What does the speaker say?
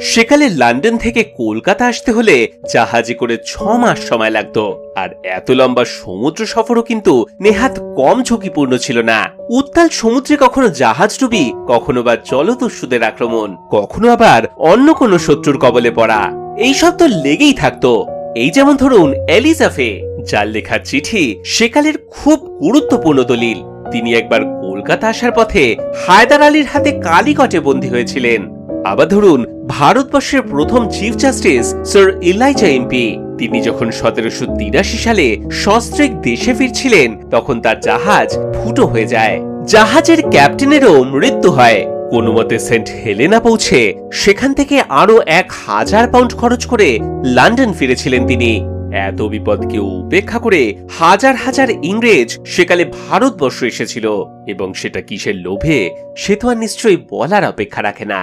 সেকালে London থেকে কলকাতা আসতে হলে জাহাজে করে ছ মাস সময় লাগতো। আর এত লম্বা সমুদ্র সফরও কিন্তু নেহাত কম ঝুঁকিপূর্ণ ছিল না। উত্তাল সমুদ্রে কখনো জাহাজ ডুবি, কখনো বা জলদস্যুদের আক্রমণ, কখনো আবার অন্য কোনো শত্রুর কবলে পড়া। এইসব তো লেগেই থাকতো। এই যেমন ধরুন এলিজাফে যার লেখা চিঠি সেকালের খুব গুরুত্বপূর্ণ দলিল। তিনি একবার কলকাতা আসার পথে হায়দার আলীর হাতে কালিকটে বন্দী হয়েছিলেন। আবার ধরুন ভারতবর্ষের প্রথম chief justice sir Elijah Impey তিনি যখন সতেরোশো তিরাশি সালে সস্ত্রেক দেশে ফিরছিলেন, তখন তার জাহাজ ফুটো হয়ে যায়। জাহাজের ক্যাপ্টেনেরও মৃত্যু হয়। কোনো মতে সেন্ট হেলেনা পৌঁছে সেখান থেকে আরও এক হাজার পাউন্ড খরচ করে লন্ডন ফিরেছিলেন তিনি। এত বিপদকে উপেক্ষা করে হাজার হাজার ইংরেজ সেকালে ভারতবর্ষ এসেছিল এবং সেটা কিসের লোভে, সে তো আর নিশ্চয়ই বলার অপেক্ষা রাখে না।